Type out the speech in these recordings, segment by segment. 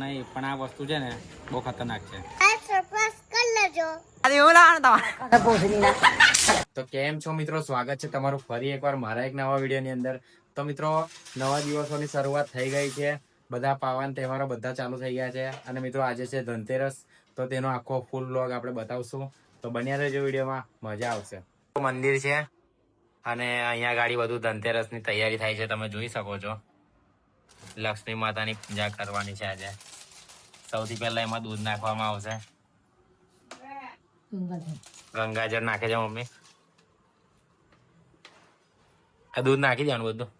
નહીં પણ આ વસ્તુ છે ને બહુ ખતરનાક છે. તો. કેમ છો મિત્રો? સ્વાગત છે તમારું ફરી એકવાર મારા એક નવા વિડીયોની અંદર. તો મિત્રો નવા દિવસોની શરૂઆત થઈ ગઈ છે. બધા પાવન તહેવારો બધા ચાલુ થઈ ગયા છે. અને મિત્રો આજે છે ધનતેરસ. તો તેનો આખો ફૂલ વ્લોગ આપણે બતાવશું. તો બન્યા રહેજો વિડીયોમાં. મજા આવશે. મંદિર છે. અને અહીંયા ગાડી બધું ધનતેરસની તૈયારી થાય છે. તમે જોઈ શકો છો. લક્ષ્મી માતાની પૂજા કરવાની છે આજે. સૌથી પહેલા એમાં દૂધ નાખવામાં આવશે. ગંગાજળ નાખે છે મમ્મી. આ દૂધ નાખી દેવાનું બધું.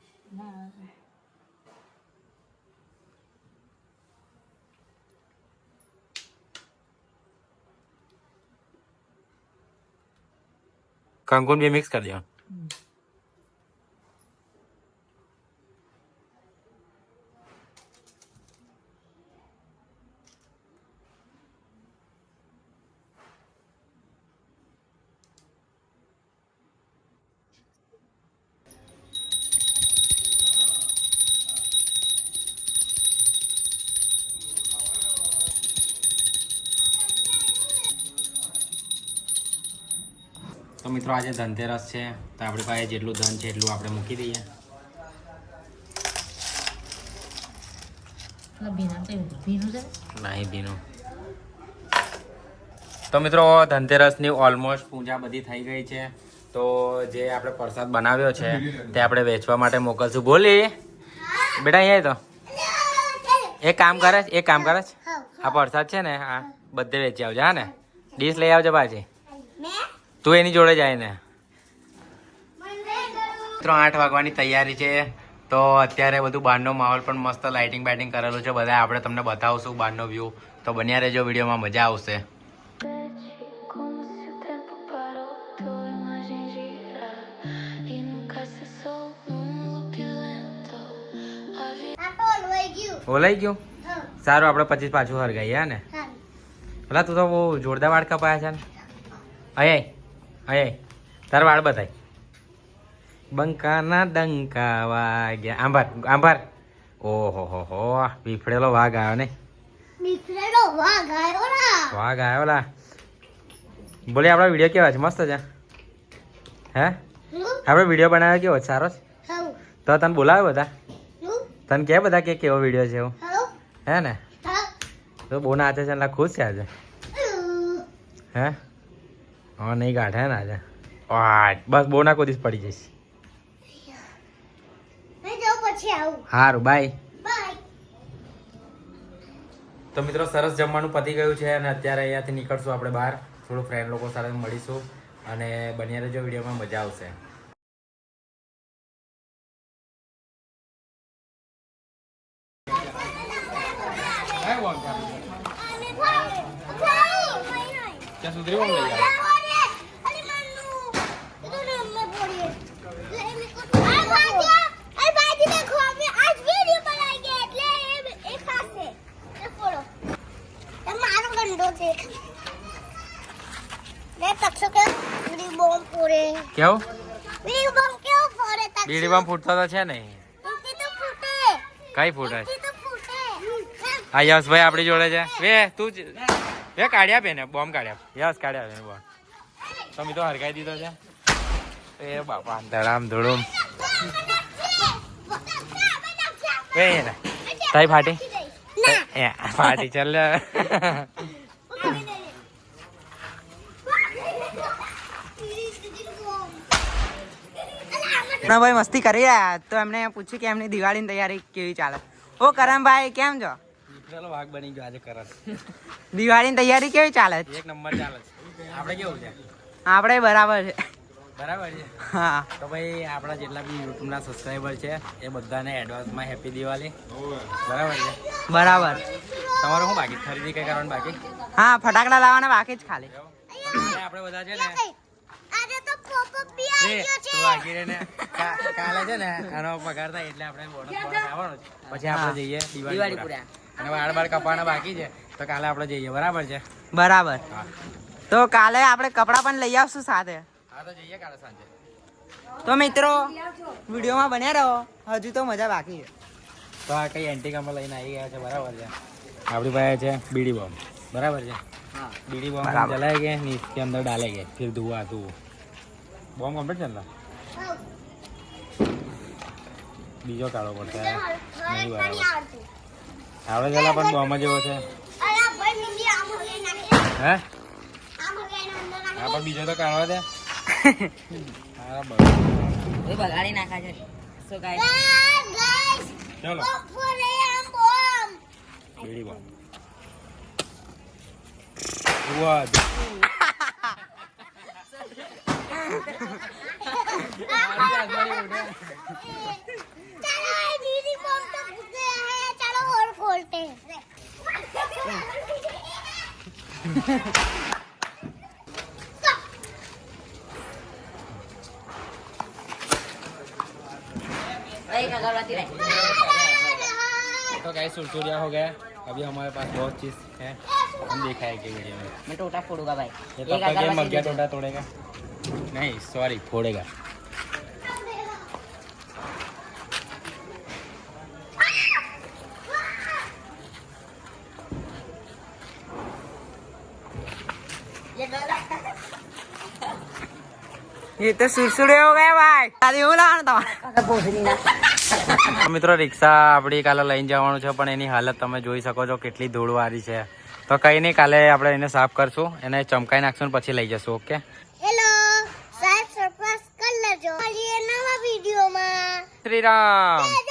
કંકુન બી મિક્સ કરી દેવાનું. તો મિત્રો આજે ધનતેરસ છે તો આપણી પાસે જેટલું ધન છે એટલું આપણે મૂકી દઈએ. નહીં ભીનું. તો મિત્રો ધનતેરસની ઓલમોસ્ટ પૂજા બધી થઈ ગઈ છે. તો જે આપણે પ્રસાદ બનાવ્યો છે તે આપણે વેચવા માટે મોકલશું. બોલી. બેટા અહીંયા તો. એક કામ કરે એક કામ કરે. આ પ્રસાદ છે ને આ બધે વેચી આવજો હા ને? ડીશ લઈ આવજો પાછી. તું એની જોડે જાય ને. મિત્રો આઠ વાગવાની તૈયારી છે. તો અત્યારે બધું બહારનો માહોલ પણ મસ્ત લાઇટિંગ બાઇટિંગ કરેલું છે. બધા આપણે તમને બતાવશું બહારનો વ્યૂ તો બન્યા રહેજો વિડીયોમાં મજા આવશે. ઓલાઈ ગયું? સારું આપણે પછી પાછું હરગાઈએ હા ને? પેલા તું તો બહુ જોરદાર વાળ કપાયા છે ને. અય અય તાર વાળ બતાય બંકાના ડંકા વાગ્યા. આંભાર આંભાર. ઓહો હો હો. પીફળેલો વાઘ આવ્યો ને. નીકળેલો વાઘ આવ્યો લા વાઘ આવ્યો લા. બોલે આપણા વીડિયો કેવા છે? મસ્ત છે? હે? આપણે વીડિયો બનાવ્યો કેવો સારો છે? તો તને બોલાવે બધા? તને કે બધા કે કેવો વીડિયો છે એવો? હું ને? તો બહુ નાચે છે એટલે ખુશ છે આજે. હે? હા નહીં કાઢે ને આજે. વાહ બસ બહુ ના કોદીસ પડી જઈશ. મેં જાઉં પછી આવું. સારું બાય. બાય. તો મિત્રો સરસ જમવાનું પતી ગયું છે અને અત્યારે અહીંયાથી નીકળશું આપણે બહાર. થોડું ફ્રેન્ડ લોકો સાથે મળીશું અને બન્યા રહેજો વિડીયોમાં મજા આવશે. ક્યાં સુધરી કેવું? બીડીમાં ફૂટતો તો છે નહીં કઈ ફૂટે હા યશભાઈ આપણી જોડે છે. વે તું વે કાઢ્યા બેને ને બોમ્બ કાઢ્યા. યસ કાઢ્યા પે બોમ્બ તમે તો હરકાઈ દીધો છે. એ બાપા ધડામ ધૂળુમ વે ને તાઈ ફાટી? ફાટી ચાલ ના મસ્તી કરી રહ્યા. તો એમને પૂછ્યું કે એમની દિવાળીની તૈયારી કેવી ચાલે? ઓ કરમભાઈ કેમ છો? વાઘ બની ગયો આજે કરત દિવાળીની તૈયારી કેવી ચાલે એક નંબર ચાલે છે. આપણે કેવું છે? આપણે બરાબર છે. બરાબર છે? હા. તો ભાઈ આપણા જેટલા બી યુટ્યુબના સબસ્ક્રાઈબર છે એ બધાને એડવાન્સમાં હેપી દિવાળી. બરાબર છે? બરાબર. તમારું શું બાકી? ખરીદી કઈ કરવાનું બાકી? હા ફટાકડા લાવવાના બાકી જ ખાલી. આપણે બધા છે ને કાલે બરાબર તો કાલે આપણે કપડાં પણ લઈ આવશું સાથે. તો મિત્રો વિડીયોમાં બન્યા રહો. હજુ તો મજા બાકી છે. તો આ કઈ એન્ટી કમર લઈને આવી ગયા છે બરાબર છે? આપણી પાસે છે બીડી બોમ્બ. બરાબર છે? બીડી બોમ્બ જલાય ગયા કે અંદર ડાલે ગયા. ફિર ધુઆ ધુઓ બોમ કમ્પ્લીટ છે બીજો કાળો પડશે આવડે જલા પણ બોમ જેવો છે હે હા પણ બીજો તો કાઢવા દે બગાડી નાખા છે સો ગાઈસ ચલો બોમ્બ બોમ્બ तो फूटे हैं चलो और खोलते हैं तो गाइस सुरसुरिया हो गया अभी हमारे पास बहुत चीज है हम दिखाएंगे वीडियो में मैं टोटा फोड़ूंगा भाई ये तब तक ये मग्या टोटा तोड़ेगा नहीं सॉरी फोड़ेगा ये तो सुरसुरे हो गए भाई દાદી હું લાવવાનું તમારે મિત્રો રિક્ષા આપણી કાલે લઈને જવાનું છે પણ એની હાલત તમે જોઈ શકો છો કેટલી ધૂળવાળી છે તો કઈ નહીં કાલે આપણે એને સાફ કરશું એને ચમકાઈ નાખશું ને પછી લઈ જશું ઓકે શ્રી રામ